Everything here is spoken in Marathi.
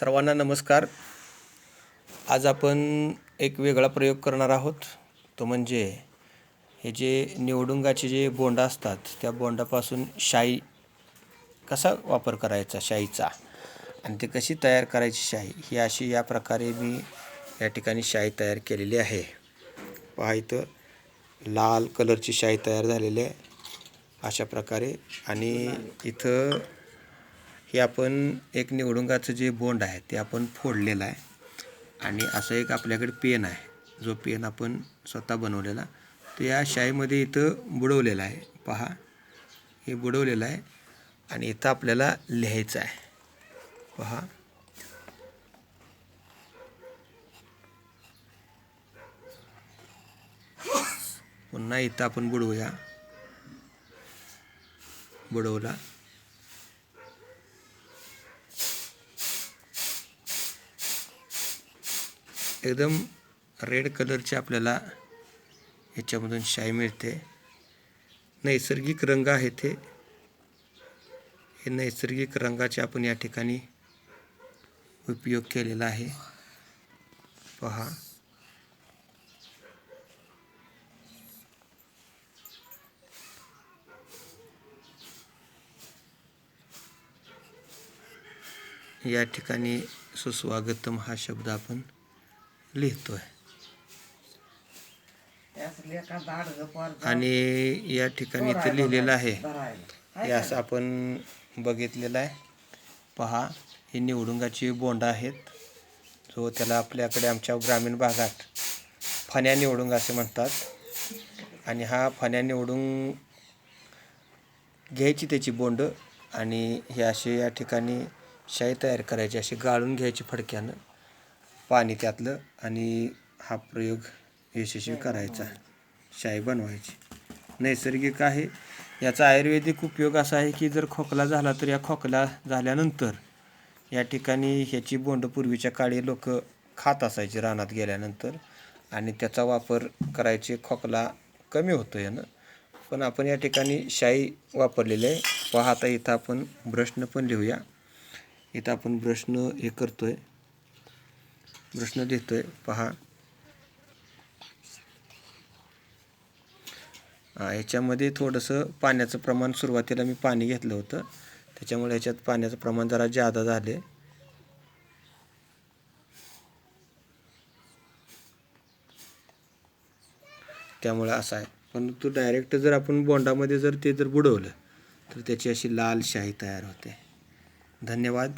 सर्वांना नमस्कार. आज आपण एक वेगळा प्रयोग करणार आहोत. तो म्हणजे हे जे निवडुंगाचे जे बोंड असतात त्या बोंडापासून शाई कसा वापर करायचा शाईचा? आणि ते कशी तयार करायची शाई? ही अशी या प्रकारे मी या ठिकाणी शाई तयार केलेली आहे. पहा इथं लाल कलरची शाई तयार झालेली आहे. अशा प्रकारे आणि इथं हे आपण एक निवडुंगाचं जे बोंड आहे ते आपण फोडलेलं आहे. आणि असं एक आपल्याकडे पेन आहे. जो पेन आपण स्वतः बनवलेला तो या शाईमध्ये इथं बुडवलेला आहे. पहा हे बुडवलेलं आहे. आणि इथं आपल्याला लिहायचं आहे. पहा. पुन्हा इथं आपण बुडवूया. बुडवला. एकदम रेड कलरची आपल्याला याच्यामधून शाई मिळते. नैसर्गिक रंग आहे ते हे नैसर्गिक रंगाचे आपण या ठिकाणी उपयोग केलेला आहे. पहा. या ठिकाणी सुस्वागतम हा शब्द आपण लिहितोय. आणि या ठिकाणी इथे लिहिलेलं आहे. यास आपण बघितलेलं आहे. पहा ही निवडुंगाची बोंड आहेत. जो त्याला आपल्याकडे आमच्या ग्रामीण भागात फण्या निवडुंग असे म्हणतात. आणि हा फण्या निवडून घ्यायची त्याची बोंड आणि हे असे या ठिकाणी शाई तयार करायची अशी गाळून घ्यायची फडक्यानं. पाणी त्यातलं आणि हा प्रयोग यशस्वी करायचा. शाई बनवायची. नैसर्गिक आहे. याचा आयुर्वेदिक उपयोग असा आहे की जर खोकला झाला तर या खोकला झाल्यानंतर या ठिकाणी ह्याची बोंड पूर्वीच्या काळी लोक खात असायचे रानात गेल्यानंतर आणि त्याचा वापर करायचे खोकला कमी होतो यानं. पण आपण या ठिकाणी शाई वापरलेली आहे. पहा आता इथं आपण ब्रशनं पण लिहूया. इथं आपण ब्रशनं हे करतो आहे प्रश्न देतोय. पहा. ह्याच्यामध्ये थोडंसं पाण्याचं प्रमाण सुरुवातीला मी पाणी घेतलं होतं. त्याच्यामुळे ह्याच्यात पाण्याचं प्रमाण जरा जादा झाले त्यामुळे असं आहे. पण तो डायरेक्ट जर आपण बोंडामध्ये जर ते जर बुडवलं तर त्याची अशी लाल शाही तयार होते. धन्यवाद.